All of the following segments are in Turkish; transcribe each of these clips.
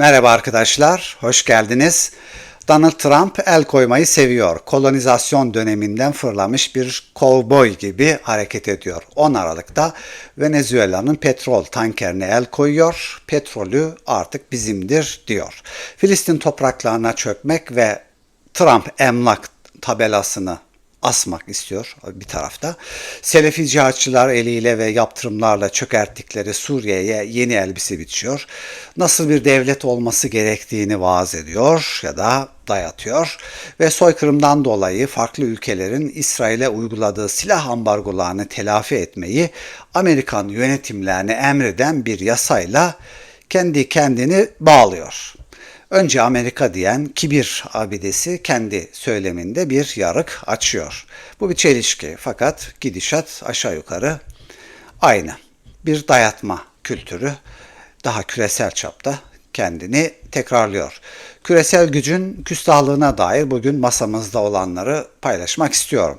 Merhaba arkadaşlar, hoş geldiniz. Donald Trump el koymayı seviyor. Kolonizasyon döneminden fırlamış bir kovboy gibi hareket ediyor. 10 Aralık'ta Venezuela'nın petrol tankerine el koyuyor. Petrolü artık bizimdir diyor. Filistin topraklarına çökmek ve Trump emlak tabelasını asmak istiyor bir tarafta. Selefi cihatçılar eliyle ve yaptırımlarla çökerttikleri Suriye'ye yeni elbise biçiyor. Nasıl bir devlet olması gerektiğini vaaz ediyor ya da dayatıyor ve soykırımdan dolayı farklı ülkelerin İsrail'e uyguladığı silah ambargolarını telafi etmeyi Amerikan yönetimlerine emreden bir yasayla kendi kendini bağlıyor. Önce Amerika diyen kibir abidesi kendi söyleminde bir yarık açıyor. Bu bir çelişki fakat gidişat aşağı yukarı aynı. Bir dayatma kültürü daha küresel çapta kendini tekrarlıyor. Küresel gücün küstahlığına dair bugün masamızda olanları paylaşmak istiyorum.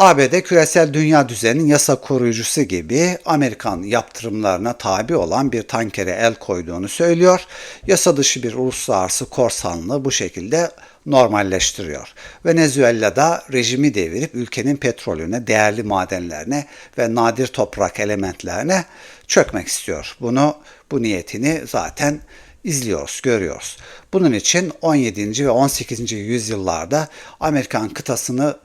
ABD küresel dünya düzeninin yasa koruyucusu gibi Amerikan yaptırımlarına tabi olan bir tankere el koyduğunu söylüyor. Yasa dışı bir uluslararası korsanlığı bu şekilde normalleştiriyor. Venezuela'da rejimi devirip ülkenin petrolüne, değerli madenlerine ve nadir toprak elementlerine çökmek istiyor. Bunu bu niyetini zaten izliyoruz, görüyoruz. Bunun için 17. ve 18. yüzyıllarda Amerikan kıtasını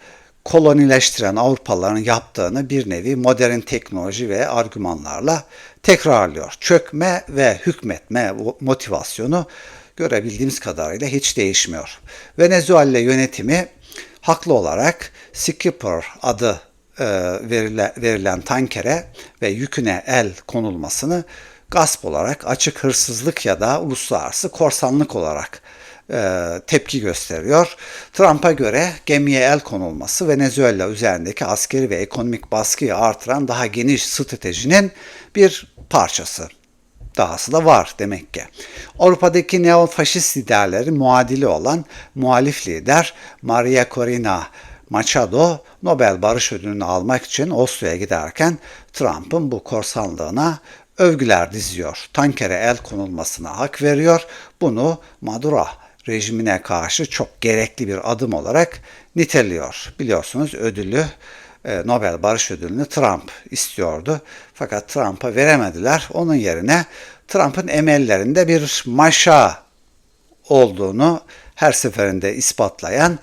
kolonileştiren Avrupalıların yaptığını bir nevi modern teknoloji ve argümanlarla tekrarlıyor. Çökme ve hükmetme motivasyonu görebildiğimiz kadarıyla hiç değişmiyor. Venezuela yönetimi haklı olarak Skipper adı e, verilen, verilen tankere ve yüküne el konulmasını gasp olarak, açık hırsızlık ya da uluslararası korsanlık olarak e, tepki gösteriyor. Trump'a göre gemiye el konulması Venezuela üzerindeki askeri ve ekonomik baskıyı artıran daha geniş stratejinin bir parçası. Dahası da var demek ki. Avrupa'daki neofaşist liderlerin muadili olan muhalif lider Maria Corina Machado Nobel Barış Ödülünü almak için Oslo'ya giderken Trump'ın bu korsanlığına övgüler diziyor. Tankere el konulmasına hak veriyor. Bunu Maduro rejimine karşı çok gerekli bir adım olarak niteliyor. Biliyorsunuz ödülü e, Nobel Barış Ödülünü Trump istiyordu. Fakat Trump'a veremediler. Onun yerine Trump'ın emellerinde bir maşa olduğunu her seferinde ispatlayan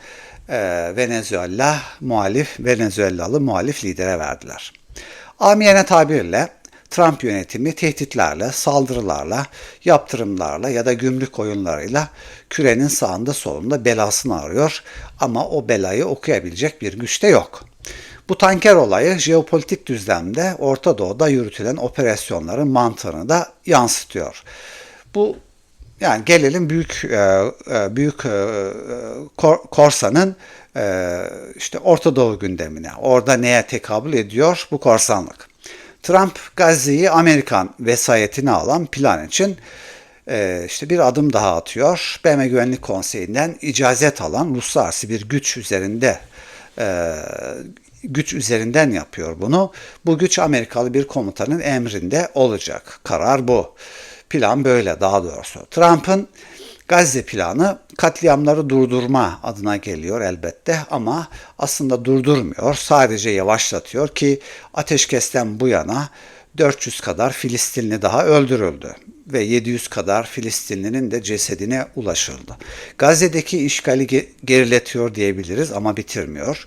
e, Venezuela muhalif, Venezuelalı muhalif lidere verdiler. Amiyane tabirle Trump yönetimi tehditlerle, saldırılarla, yaptırımlarla ya da gümrük oyunlarıyla kürenin sağında solunda belasını arıyor ama o belayı okuyabilecek bir güçte yok. Bu tanker olayı jeopolitik düzlemde Orta Doğu'da yürütülen operasyonların mantığını da yansıtıyor. Bu yani gelelim büyük e, e, büyük e, korsanın işte Orta Doğu gündemine. Orada neye tekabül ediyor bu korsanlık? Trump Gazze'yi Amerikan vesayetine alan plan için e, işte bir adım daha atıyor. BM Güvenlik Konseyi'nden icazet alan uluslararası bir güç üzerinde e, güç üzerinden yapıyor bunu. Bu güç Amerikalı bir komutanın emrinde olacak. Karar bu. Plan böyle daha doğrusu. Trump'ın Gazze planı katliamları durdurma adına geliyor elbette ama aslında durdurmuyor. Sadece yavaşlatıyor ki ateşkesten bu yana 400 kadar Filistinli daha öldürüldü ve 700 kadar Filistinlinin de cesedine ulaşıldı. Gazze'deki işgali geriletiyor diyebiliriz ama bitirmiyor.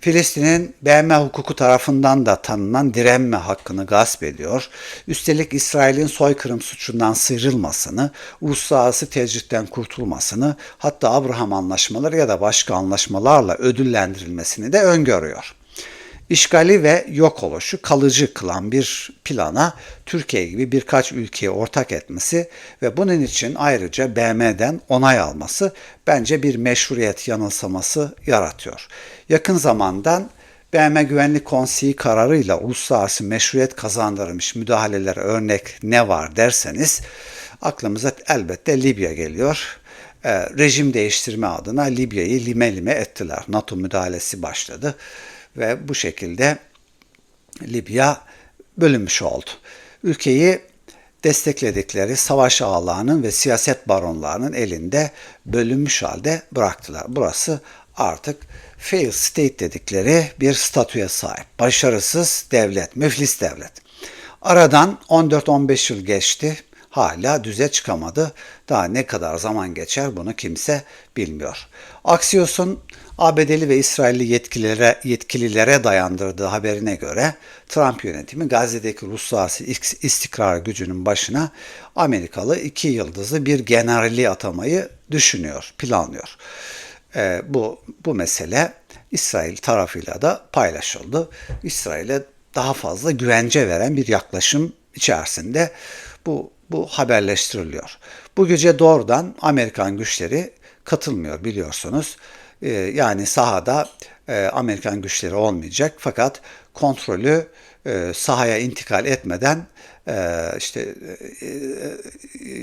Filistin'in BM hukuku tarafından da tanınan direnme hakkını gasp ediyor. Üstelik İsrail'in soykırım suçundan sıyrılmasını, uluslararası tecritten kurtulmasını, hatta Abraham anlaşmaları ya da başka anlaşmalarla ödüllendirilmesini de öngörüyor işgali ve yok oluşu kalıcı kılan bir plana Türkiye gibi birkaç ülkeye ortak etmesi ve bunun için ayrıca BM'den onay alması bence bir meşruiyet yanılsaması yaratıyor. Yakın zamandan BM Güvenlik Konseyi kararıyla uluslararası meşruiyet kazandırmış müdahaleler örnek ne var derseniz aklımıza elbette Libya geliyor. Ee, rejim değiştirme adına Libya'yı lime lime ettiler. NATO müdahalesi başladı ve bu şekilde Libya bölünmüş oldu. Ülkeyi destekledikleri savaş ağlarının ve siyaset baronlarının elinde bölünmüş halde bıraktılar. Burası artık fail state dedikleri bir statüye sahip. Başarısız devlet, müflis devlet. Aradan 14-15 yıl geçti. Hala düze çıkamadı. Daha ne kadar zaman geçer bunu kimse bilmiyor. Axios'un ABD'li ve İsrailli yetkililere, yetkililere dayandırdığı haberine göre Trump yönetimi Gazze'deki uluslararası istikrar gücünün başına Amerikalı iki yıldızlı bir generali atamayı düşünüyor, planlıyor. Ee, bu, bu mesele İsrail tarafıyla da paylaşıldı. İsrail'e daha fazla güvence veren bir yaklaşım içerisinde bu, bu haberleştiriliyor. Bu güce doğrudan Amerikan güçleri katılmıyor biliyorsunuz. Ee, yani sahada e, Amerikan güçleri olmayacak fakat kontrolü e, sahaya intikal etmeden e, işte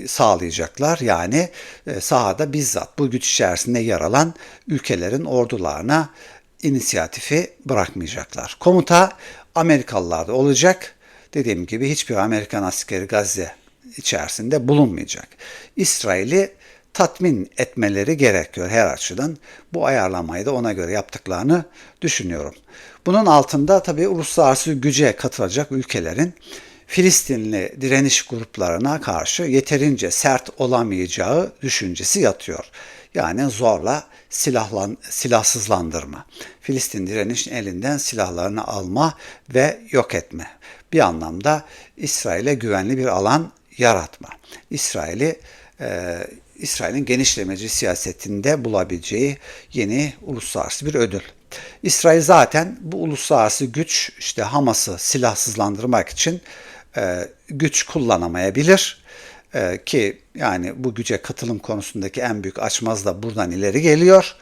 sağlayacaklar. Yani sahada bizzat bu güç içerisinde yer alan ülkelerin ordularına inisiyatifi bırakmayacaklar. Komuta Amerikalılarda olacak. Dediğim gibi hiçbir Amerikan askeri Gazze içerisinde bulunmayacak. İsrail'i tatmin etmeleri gerekiyor her açıdan. Bu ayarlamayı da ona göre yaptıklarını düşünüyorum. Bunun altında tabii uluslararası güce katılacak ülkelerin Filistinli direniş gruplarına karşı yeterince sert olamayacağı düşüncesi yatıyor. Yani zorla silahlan, silahsızlandırma. Filistin direniş elinden silahlarını alma ve yok etme. Bir anlamda İsrail'e güvenli bir alan yaratma. İsrail'i e, İsrail'in genişlemeci siyasetinde bulabileceği yeni uluslararası bir ödül. İsrail zaten bu uluslararası güç işte Hamas'ı silahsızlandırmak için e, güç kullanamayabilir. E, ki yani bu güce katılım konusundaki en büyük açmaz da buradan ileri geliyor.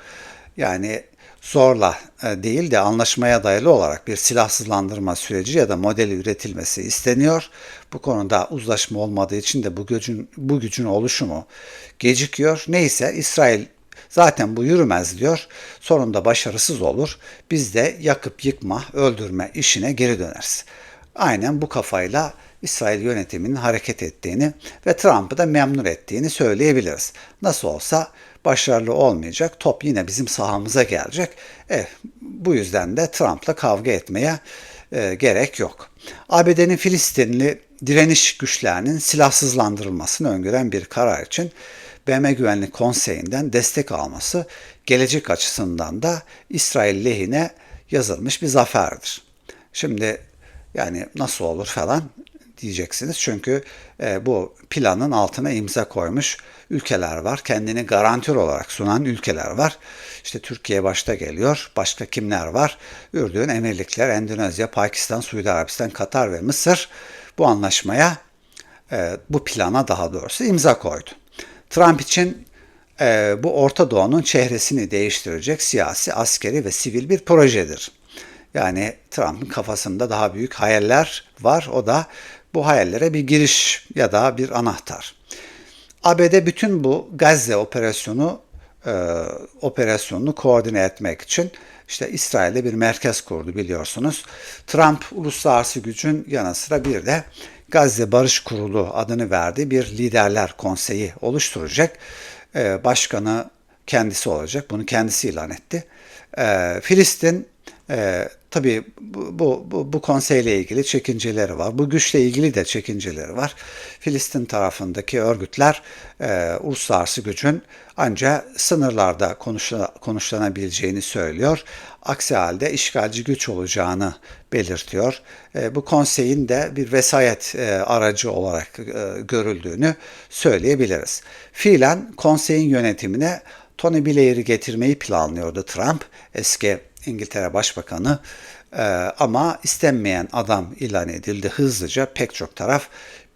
Yani zorla e, değil de anlaşmaya dayalı olarak bir silahsızlandırma süreci ya da modeli üretilmesi isteniyor. Bu konuda uzlaşma olmadığı için de bu gücün bu gücün oluşumu gecikiyor. Neyse İsrail zaten bu yürümez diyor. Sonunda başarısız olur. Biz de yakıp yıkma, öldürme işine geri döneriz. Aynen bu kafayla İsrail yönetiminin hareket ettiğini ve Trump'ı da memnun ettiğini söyleyebiliriz. Nasıl olsa başarılı olmayacak. Top yine bizim sahamıza gelecek. E, bu yüzden de Trump'la kavga etmeye e, gerek yok. ABD'nin Filistinli direniş güçlerinin silahsızlandırılmasını öngören bir karar için BM Güvenlik Konseyi'nden destek alması gelecek açısından da İsrail lehine yazılmış bir zaferdir. Şimdi yani nasıl olur falan diyeceksiniz. Çünkü e, bu planın altına imza koymuş ülkeler var. Kendini garantör olarak sunan ülkeler var. İşte Türkiye başta geliyor. Başka kimler var? Ürdün, Emirlikler, Endonezya, Pakistan, Suudi Arabistan, Katar ve Mısır bu anlaşmaya, e, bu plana daha doğrusu imza koydu. Trump için e, bu Orta Doğu'nun çehresini değiştirecek siyasi, askeri ve sivil bir projedir. Yani Trump'ın kafasında daha büyük hayaller var. O da bu hayallere bir giriş ya da bir anahtar. ABD bütün bu Gazze operasyonu e, operasyonunu koordine etmek için işte İsrail'de bir merkez kurdu biliyorsunuz. Trump uluslararası gücün yanı sıra bir de Gazze Barış Kurulu adını verdiği bir liderler konseyi oluşturacak. E, başkanı kendisi olacak. Bunu kendisi ilan etti. E, Filistin e, tabii bu, bu, bu, konseyle ilgili çekinceleri var. Bu güçle ilgili de çekinceleri var. Filistin tarafındaki örgütler e, uluslararası gücün ancak sınırlarda konuşla, konuşlanabileceğini söylüyor. Aksi halde işgalci güç olacağını belirtiyor. E, bu konseyin de bir vesayet e, aracı olarak e, görüldüğünü söyleyebiliriz. Fiilen konseyin yönetimine Tony Blair'i getirmeyi planlıyordu Trump. Eski İngiltere Başbakanı e, ama istenmeyen adam ilan edildi hızlıca pek çok taraf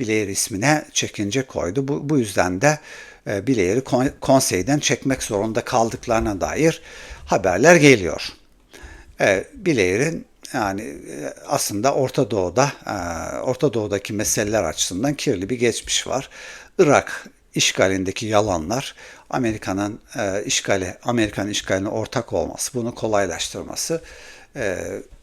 Blair ismine çekince koydu. Bu, bu yüzden de e, Blair'i konseyden çekmek zorunda kaldıklarına dair haberler geliyor. E, Blair'in yani e, aslında Orta Doğu'da, e, Orta Doğu'daki meseleler açısından kirli bir geçmiş var. Irak işgalindeki yalanlar, Amerika'nın e, işgali, Amerikan işgaline ortak olması, bunu kolaylaştırması e,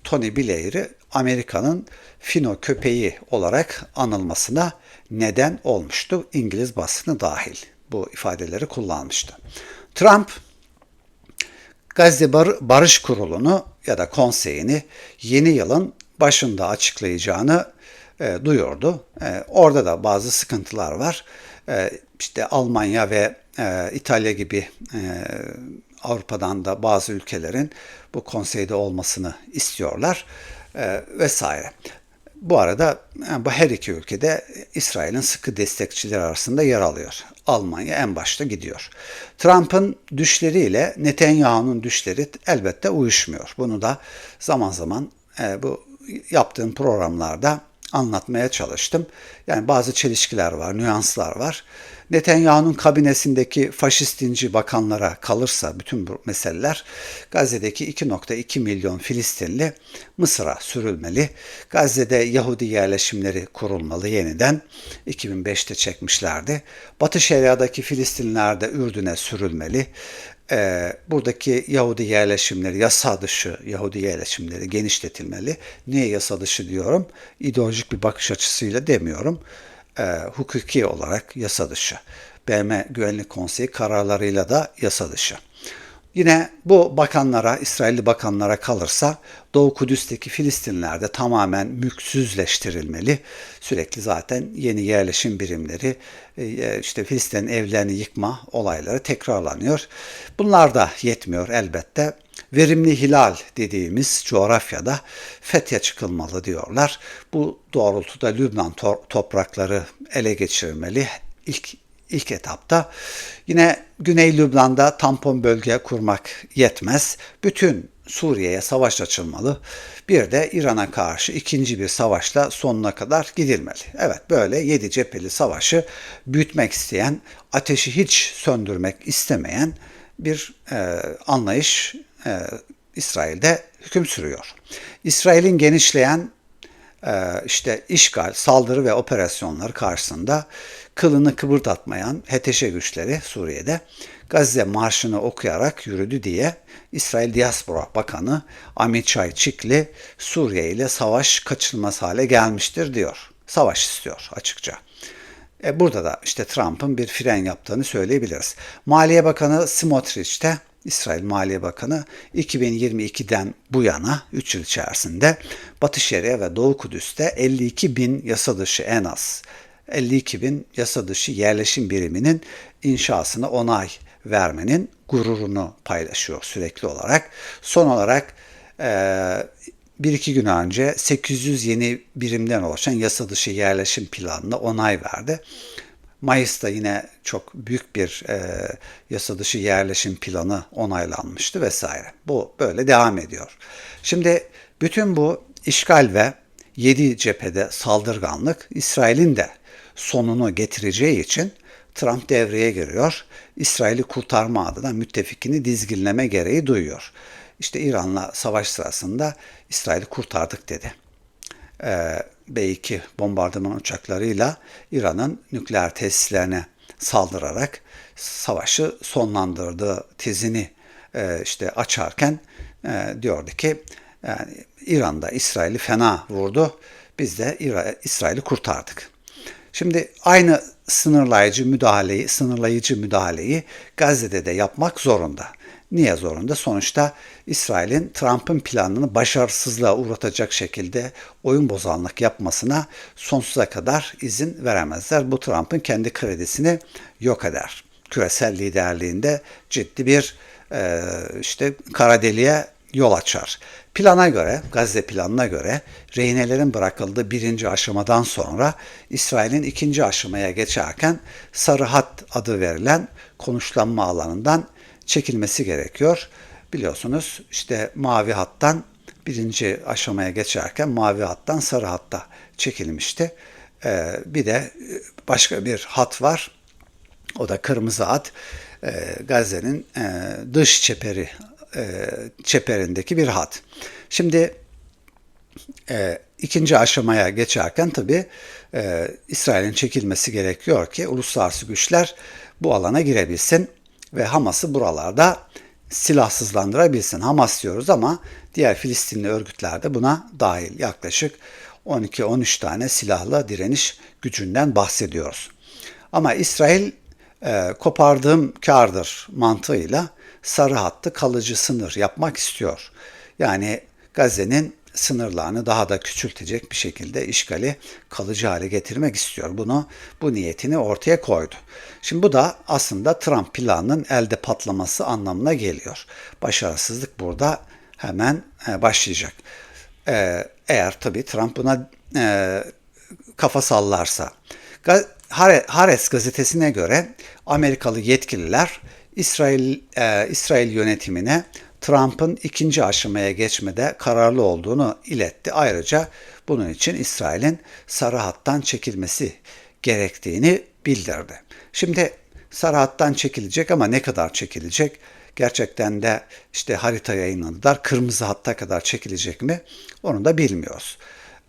Tony Blair'i Amerika'nın fino köpeği olarak anılmasına neden olmuştu. İngiliz basını dahil bu ifadeleri kullanmıştı. Trump Gazze Bar Barış Kurulu'nu ya da konseyini yeni yılın başında açıklayacağını e, duyurdu. E, orada da bazı sıkıntılar var. E, işte Almanya ve e, İtalya gibi e, Avrupa'dan da bazı ülkelerin bu konseyde olmasını istiyorlar e, vesaire. Bu arada bu her iki ülkede İsrail'in sıkı destekçileri arasında yer alıyor. Almanya en başta gidiyor. Trump'ın düşleriyle Netanyahu'nun düşleri elbette uyuşmuyor. Bunu da zaman zaman e, bu yaptığım programlarda anlatmaya çalıştım. Yani bazı çelişkiler var, nüanslar var. Netanyahu'nun kabinesindeki faşist dinci bakanlara kalırsa bütün bu meseleler Gazze'deki 2.2 milyon Filistinli Mısır'a sürülmeli. Gazze'de Yahudi yerleşimleri kurulmalı yeniden. 2005'te çekmişlerdi. Batı Şeria'daki Filistinliler de Ürdün'e sürülmeli e, buradaki Yahudi yerleşimleri, yasa dışı Yahudi yerleşimleri genişletilmeli. Niye yasa dışı diyorum? İdeolojik bir bakış açısıyla demiyorum. E, hukuki olarak yasa dışı. BM Güvenlik Konseyi kararlarıyla da yasa dışı. Yine bu bakanlara, İsrailli bakanlara kalırsa Doğu Kudüs'teki Filistinler de tamamen mülksüzleştirilmeli. Sürekli zaten yeni yerleşim birimleri, e, işte Filistin'in evlerini yıkma olayları tekrarlanıyor. Bunlar da yetmiyor elbette. Verimli hilal dediğimiz coğrafyada fethe çıkılmalı diyorlar. Bu doğrultuda Lübnan toprakları ele geçirilmeli. İlk ilk etapta. Yine Güney Lübnan'da tampon bölge kurmak yetmez. Bütün Suriye'ye savaş açılmalı. Bir de İran'a karşı ikinci bir savaşla sonuna kadar gidilmeli. Evet böyle yedi cepheli savaşı büyütmek isteyen, ateşi hiç söndürmek istemeyen bir e, anlayış e, İsrail'de hüküm sürüyor. İsrail'in genişleyen e, işte işgal, saldırı ve operasyonlar karşısında kılını kıpırdatmayan HTŞ güçleri Suriye'de Gazze Marşı'nı okuyarak yürüdü diye İsrail Diaspora Bakanı Amichai Çikli Suriye ile savaş kaçınılmaz hale gelmiştir diyor. Savaş istiyor açıkça. E burada da işte Trump'ın bir fren yaptığını söyleyebiliriz. Maliye Bakanı Smotrich de İsrail Maliye Bakanı 2022'den bu yana 3 yıl içerisinde Batı Şeria ve Doğu Kudüs'te 52 bin yasa dışı en az 52 bin yasa dışı yerleşim biriminin inşasına onay vermenin gururunu paylaşıyor sürekli olarak. Son olarak bir iki gün önce 800 yeni birimden oluşan yasa dışı yerleşim planına onay verdi. Mayıs'ta yine çok büyük bir e, yasa dışı yerleşim planı onaylanmıştı vesaire. Bu böyle devam ediyor. Şimdi bütün bu işgal ve yedi cephede saldırganlık İsrail'in de sonunu getireceği için Trump devreye giriyor. İsrail'i kurtarma adına müttefikini dizginleme gereği duyuyor. İşte İran'la savaş sırasında İsrail'i kurtardık dedi. Ee, B-2 bombardıman uçaklarıyla İran'ın nükleer tesislerine saldırarak savaşı sonlandırdığı tezini e, işte açarken e, diyordu ki yani İran'da İsrail'i fena vurdu. Biz de İsrail'i kurtardık. Şimdi aynı sınırlayıcı müdahaleyi, sınırlayıcı müdahaleyi Gazze'de de yapmak zorunda. Niye zorunda? Sonuçta İsrail'in Trump'ın planını başarısızlığa uğratacak şekilde oyun bozanlık yapmasına sonsuza kadar izin veremezler. Bu Trump'ın kendi kredisini yok eder. Küresel liderliğinde ciddi bir işte kara deliğe yol açar. Plana göre, Gazze planına göre rehinelerin bırakıldığı birinci aşamadan sonra İsrail'in ikinci aşamaya geçerken Sarı Hat adı verilen konuşlanma alanından çekilmesi gerekiyor. Biliyorsunuz işte mavi hattan birinci aşamaya geçerken mavi hattan sarı hatta çekilmişti. Ee, bir de başka bir hat var. O da kırmızı hat. Ee, Gazze'nin e, dış çeperi e, çeperindeki bir hat. Şimdi e, ikinci aşamaya geçerken tabi e, İsrail'in çekilmesi gerekiyor ki uluslararası güçler bu alana girebilsin ve Hamas'ı buralarda silahsızlandırabilsin. Hamas diyoruz ama diğer Filistinli örgütler de buna dahil. Yaklaşık 12-13 tane silahlı direniş gücünden bahsediyoruz. Ama İsrail e, kopardığım kardır mantığıyla sarı hattı kalıcı sınır yapmak istiyor. Yani Gazze'nin sınırlarını daha da küçültecek bir şekilde işgali kalıcı hale getirmek istiyor. Bunu bu niyetini ortaya koydu. Şimdi bu da aslında Trump planının elde patlaması anlamına geliyor. Başarısızlık burada hemen e, başlayacak. E, eğer tabii Trump buna e, kafa sallarsa. Hares gazetesine göre Amerikalı yetkililer İsrail İsrail yönetimine Trump'ın ikinci aşamaya geçmede kararlı olduğunu iletti. Ayrıca bunun için İsrail'in sarı hattan çekilmesi gerektiğini bildirdi. Şimdi sarı hattan çekilecek ama ne kadar çekilecek? Gerçekten de işte harita yayınladılar. Kırmızı hatta kadar çekilecek mi? Onu da bilmiyoruz.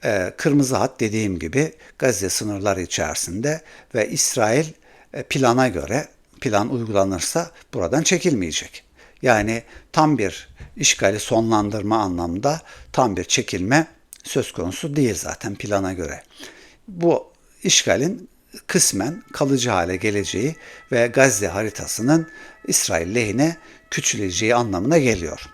Ee, kırmızı hat dediğim gibi Gazze sınırları içerisinde ve İsrail e, plana göre plan uygulanırsa buradan çekilmeyecek. Yani tam bir işgali sonlandırma anlamda tam bir çekilme söz konusu değil zaten plana göre. Bu işgalin kısmen kalıcı hale geleceği ve Gazze haritasının İsrail lehine küçüleceği anlamına geliyor.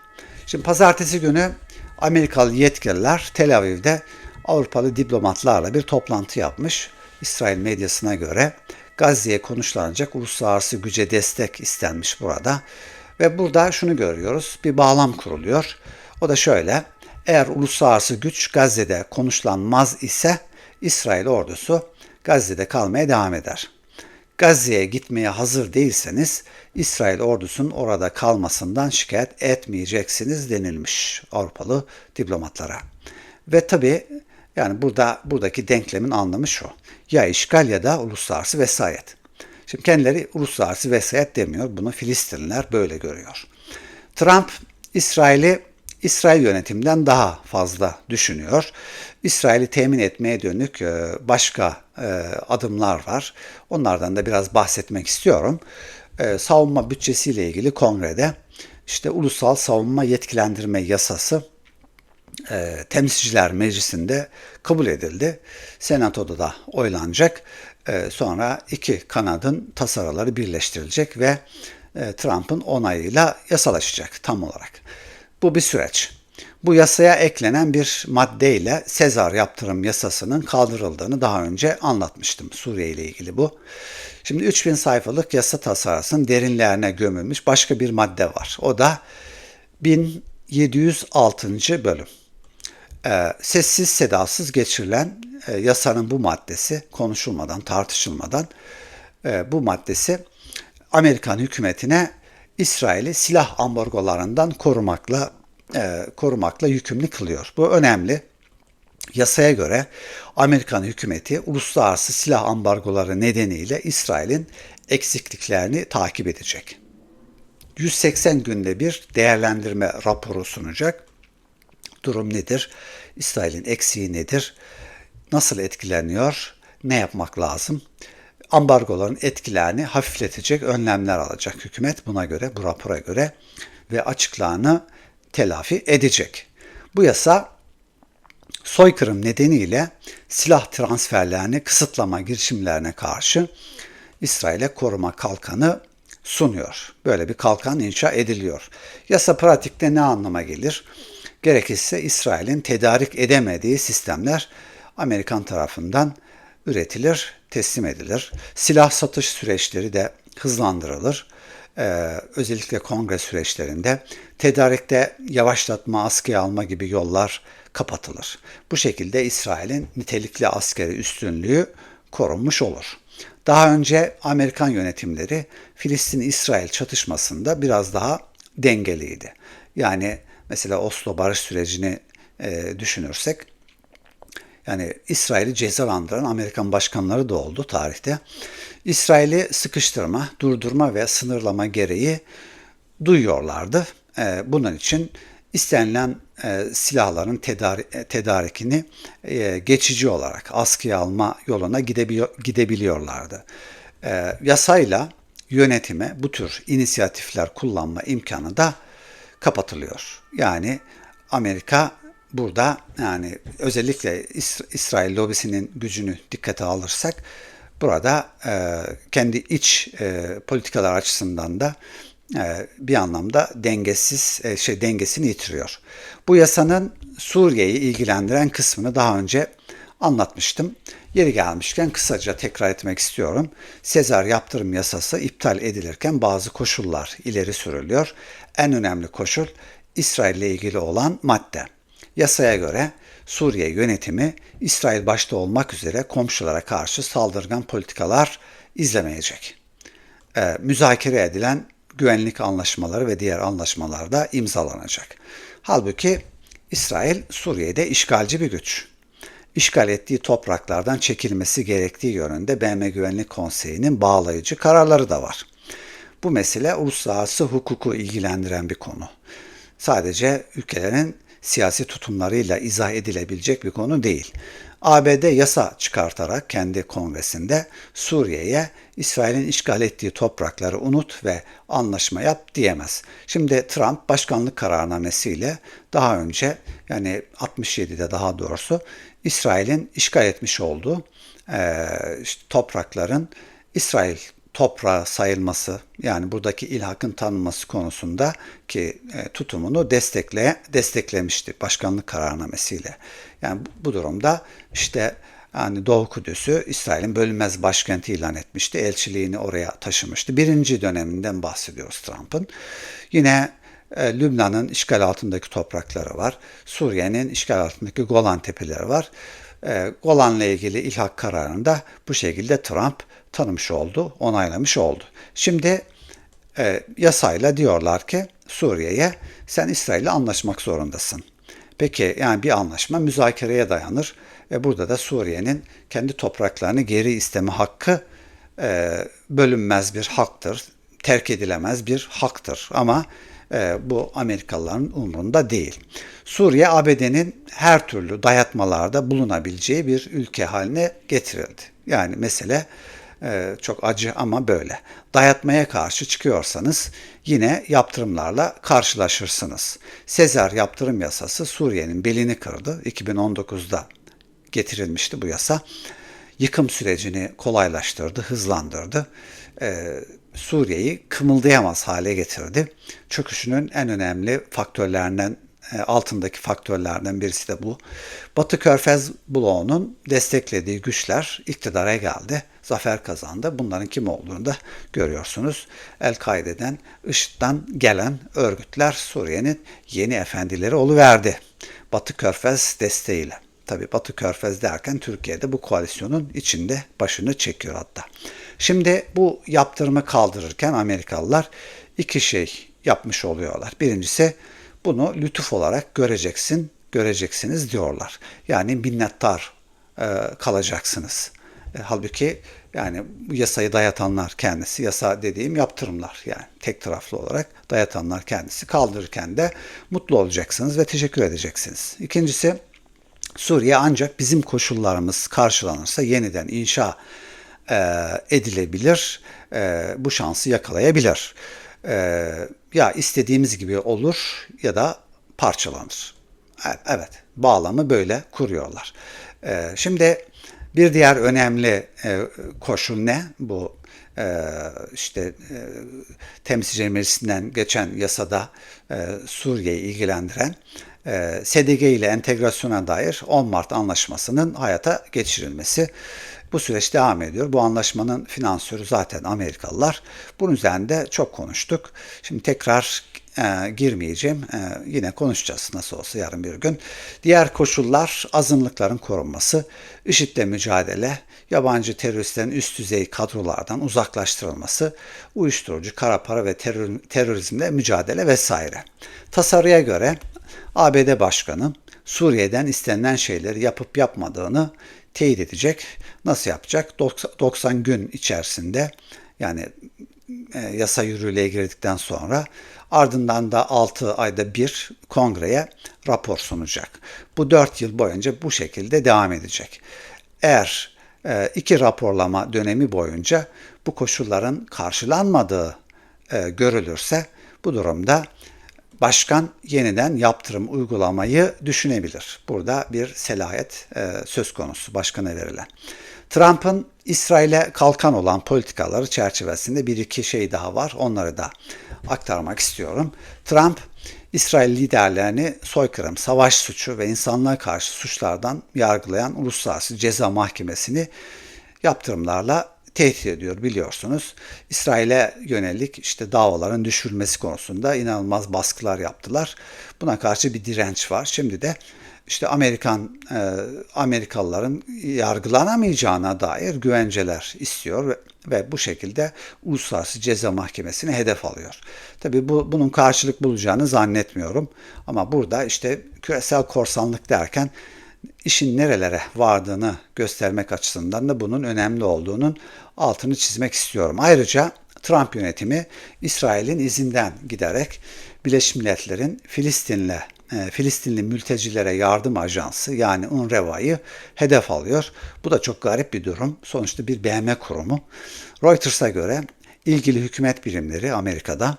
Şimdi pazartesi günü Amerikalı yetkililer Tel Aviv'de Avrupalı diplomatlarla bir toplantı yapmış. İsrail medyasına göre Gazze'ye konuşlanacak uluslararası güce destek istenmiş burada. Ve burada şunu görüyoruz. Bir bağlam kuruluyor. O da şöyle. Eğer uluslararası güç Gazze'de konuşlanmaz ise İsrail ordusu Gazze'de kalmaya devam eder. Gazze'ye gitmeye hazır değilseniz İsrail ordusunun orada kalmasından şikayet etmeyeceksiniz denilmiş Avrupalı diplomatlara. Ve tabi yani burada buradaki denklemin anlamı şu. Ya işgal ya da uluslararası vesayet. Şimdi kendileri uluslararası vesayet demiyor. Bunu Filistinliler böyle görüyor. Trump İsrail'i İsrail yönetiminden daha fazla düşünüyor. İsrail'i temin etmeye dönük e, başka e, adımlar var. Onlardan da biraz bahsetmek istiyorum. E, savunma bütçesiyle ilgili kongrede işte ulusal savunma yetkilendirme yasası temsilciler meclisinde kabul edildi. Senatoda da oylanacak. Ee, sonra iki kanadın tasarıları birleştirilecek ve e, Trump'ın onayıyla yasalaşacak tam olarak. Bu bir süreç. Bu yasaya eklenen bir maddeyle Sezar yaptırım yasasının kaldırıldığını daha önce anlatmıştım Suriye ile ilgili bu. Şimdi 3000 sayfalık yasa tasarısının derinlerine gömülmüş başka bir madde var. O da 1706. bölüm. Ee, sessiz sedasız geçirilen e, yasanın bu maddesi konuşulmadan, tartışılmadan e, bu maddesi Amerikan hükümetine İsrail'i silah ambargolarından korumakla e, korumakla yükümlü kılıyor. Bu önemli. Yasaya göre Amerikan hükümeti uluslararası silah ambargoları nedeniyle İsrail'in eksikliklerini takip edecek. 180 günde bir değerlendirme raporu sunacak. Durum nedir? İsrail'in eksiği nedir? nasıl etkileniyor, ne yapmak lazım? Ambargoların etkilerini hafifletecek önlemler alacak hükümet buna göre, bu rapora göre ve açıklığını telafi edecek. Bu yasa soykırım nedeniyle silah transferlerini kısıtlama girişimlerine karşı İsrail'e koruma kalkanı sunuyor. Böyle bir kalkan inşa ediliyor. Yasa pratikte ne anlama gelir? Gerekirse İsrail'in tedarik edemediği sistemler Amerikan tarafından üretilir, teslim edilir. Silah satış süreçleri de hızlandırılır. Ee, özellikle kongre süreçlerinde tedarikte yavaşlatma, askıya alma gibi yollar kapatılır. Bu şekilde İsrail'in nitelikli askeri üstünlüğü korunmuş olur. Daha önce Amerikan yönetimleri Filistin-İsrail çatışmasında biraz daha dengeliydi. Yani mesela Oslo barış sürecini e, düşünürsek yani İsrail'i cezalandıran Amerikan başkanları da oldu tarihte. İsrail'i sıkıştırma, durdurma ve sınırlama gereği duyuyorlardı. Ee, bunun için istenilen e, silahların tedari, e, tedarikini e, geçici olarak askıya alma yoluna gidebiliyorlardı. Yasayla yönetime bu tür inisiyatifler kullanma imkanı da kapatılıyor. Yani Amerika burada yani özellikle İs- İsrail lobisinin gücünü dikkate alırsak burada e, kendi iç e, politikalar açısından da e, bir anlamda dengesiz e, şey dengesini yitiriyor. Bu yasanın Suriye'yi ilgilendiren kısmını daha önce anlatmıştım. Yeri gelmişken kısaca tekrar etmek istiyorum. Sezar yaptırım yasası iptal edilirken bazı koşullar ileri sürülüyor. En önemli koşul İsrail ile ilgili olan madde. Yasaya göre Suriye yönetimi İsrail başta olmak üzere komşulara karşı saldırgan politikalar izlemeyecek. Ee, müzakere edilen güvenlik anlaşmaları ve diğer anlaşmalar da imzalanacak. Halbuki İsrail Suriye'de işgalci bir güç. İşgal ettiği topraklardan çekilmesi gerektiği yönünde BM Güvenlik Konseyi'nin bağlayıcı kararları da var. Bu mesele uluslararası hukuku ilgilendiren bir konu. Sadece ülkelerin siyasi tutumlarıyla izah edilebilecek bir konu değil. ABD yasa çıkartarak kendi kongresinde Suriye'ye İsrail'in işgal ettiği toprakları unut ve anlaşma yap diyemez. Şimdi Trump başkanlık kararnamesiyle daha önce yani 67'de daha doğrusu İsrail'in işgal etmiş olduğu e, işte toprakların İsrail toprağı sayılması yani buradaki ilhakın tanınması konusunda ki e, tutumunu destekle desteklemişti başkanlık kararnamesiyle. Yani bu, durumda işte yani Doğu Kudüs'ü İsrail'in bölünmez başkenti ilan etmişti. Elçiliğini oraya taşımıştı. Birinci döneminden bahsediyoruz Trump'ın. Yine e, Lübnan'ın işgal altındaki toprakları var. Suriye'nin işgal altındaki Golan Tepeleri var. E, Golan'la ilgili ilhak kararını da bu şekilde Trump tanımış oldu, onaylamış oldu. Şimdi e, yasayla diyorlar ki Suriye'ye sen İsrail'le anlaşmak zorundasın. Peki yani bir anlaşma müzakereye dayanır ve burada da Suriye'nin kendi topraklarını geri isteme hakkı e, bölünmez bir haktır, terk edilemez bir haktır ama e, bu Amerikalıların umrunda değil. Suriye ABD'nin her türlü dayatmalarda bulunabileceği bir ülke haline getirildi. Yani mesele e, çok acı ama böyle. Dayatmaya karşı çıkıyorsanız yine yaptırımlarla karşılaşırsınız. Sezar yaptırım yasası Suriye'nin belini kırdı. 2019'da getirilmişti bu yasa. Yıkım sürecini kolaylaştırdı, hızlandırdı. Ee, Suriye'yi kımıldayamaz hale getirdi. Çöküşünün en önemli faktörlerinden altındaki faktörlerden birisi de bu. Batı Körfez bloğunun desteklediği güçler iktidara geldi, zafer kazandı. Bunların kim olduğunu da görüyorsunuz. El-Kaide'den, IŞİD'den gelen örgütler Suriye'nin yeni efendileri oluverdi. Batı Körfez desteğiyle. Tabi Batı Körfez derken Türkiye'de bu koalisyonun içinde başını çekiyor hatta. Şimdi bu yaptırımı kaldırırken Amerikalılar iki şey yapmış oluyorlar. Birincisi bunu lütuf olarak göreceksin, göreceksiniz diyorlar. Yani minnettar e, kalacaksınız. E, halbuki yani yasayı dayatanlar kendisi, yasa dediğim yaptırımlar yani tek taraflı olarak dayatanlar kendisi kaldırırken de mutlu olacaksınız ve teşekkür edeceksiniz. İkincisi Suriye ancak bizim koşullarımız karşılanırsa yeniden inşa e, edilebilir, e, bu şansı yakalayabilir. E, ya istediğimiz gibi olur ya da parçalanır. Evet, bağlamı böyle kuruyorlar. E, şimdi bir diğer önemli e, koşul ne? Bu e, işte e, temsilciler meclisinden geçen yasada e, Suriye'yi ilgilendiren e, SDG ile entegrasyona dair 10 Mart anlaşmasının hayata geçirilmesi. Bu süreç devam ediyor. Bu anlaşmanın finansörü zaten Amerikalılar. Bunun üzerinde çok konuştuk. Şimdi tekrar e, girmeyeceğim. E, yine konuşacağız nasıl olsa yarın bir gün. Diğer koşullar azınlıkların korunması, IŞİD'le mücadele, yabancı teröristlerin üst düzey kadrolardan uzaklaştırılması, uyuşturucu, kara para ve terör, terörizmle mücadele vesaire. Tasarıya göre ABD Başkanı Suriye'den istenilen şeyleri yapıp yapmadığını teyit edecek. Nasıl yapacak? 90 gün içerisinde yani e, yasa yürürlüğe girdikten sonra ardından da 6 ayda bir kongreye rapor sunacak. Bu 4 yıl boyunca bu şekilde devam edecek. Eğer e, iki raporlama dönemi boyunca bu koşulların karşılanmadığı e, görülürse bu durumda başkan yeniden yaptırım uygulamayı düşünebilir. Burada bir selahiyet e, söz konusu başkana verilen. Trump'ın İsrail'e kalkan olan politikaları çerçevesinde bir iki şey daha var. Onları da aktarmak istiyorum. Trump, İsrail liderlerini soykırım, savaş suçu ve insanlığa karşı suçlardan yargılayan Uluslararası Ceza Mahkemesi'ni yaptırımlarla tehdit ediyor biliyorsunuz. İsrail'e yönelik işte davaların düşürülmesi konusunda inanılmaz baskılar yaptılar. Buna karşı bir direnç var. Şimdi de işte Amerikan e, Amerikalıların yargılanamayacağına dair güvenceler istiyor ve, ve bu şekilde Uluslararası Ceza Mahkemesi'ne hedef alıyor. Tabii bu bunun karşılık bulacağını zannetmiyorum. Ama burada işte küresel korsanlık derken işin nerelere vardığını göstermek açısından da bunun önemli olduğunun altını çizmek istiyorum. Ayrıca Trump yönetimi İsrail'in izinden giderek Birleşmiş Milletler'in Filistin'le e, Filistinli mültecilere yardım ajansı yani UNRWA'yı hedef alıyor. Bu da çok garip bir durum. Sonuçta bir BM kurumu. Reuters'a göre ilgili hükümet birimleri Amerika'da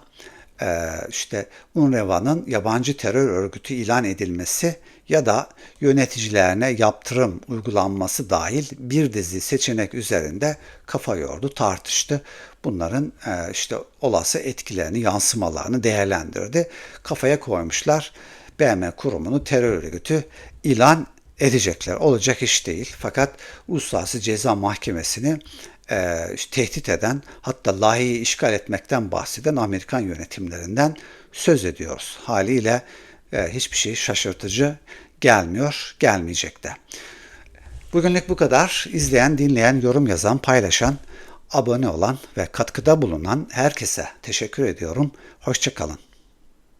işte UNRWA'nın yabancı terör örgütü ilan edilmesi ya da yöneticilerine yaptırım uygulanması dahil bir dizi seçenek üzerinde kafa yordu, tartıştı. Bunların e, işte olası etkilerini, yansımalarını değerlendirdi. Kafaya koymuşlar. BM kurumunu terör örgütü ilan edecekler. Olacak iş değil. Fakat Uluslararası Ceza Mahkemesi'ni e, tehdit eden hatta lahiyi işgal etmekten bahseden Amerikan yönetimlerinden söz ediyoruz. Haliyle e, hiçbir şey şaşırtıcı gelmiyor, gelmeyecek de. Bugünlük bu kadar. İzleyen, dinleyen, yorum yazan, paylaşan, abone olan ve katkıda bulunan herkese teşekkür ediyorum. Hoşçakalın.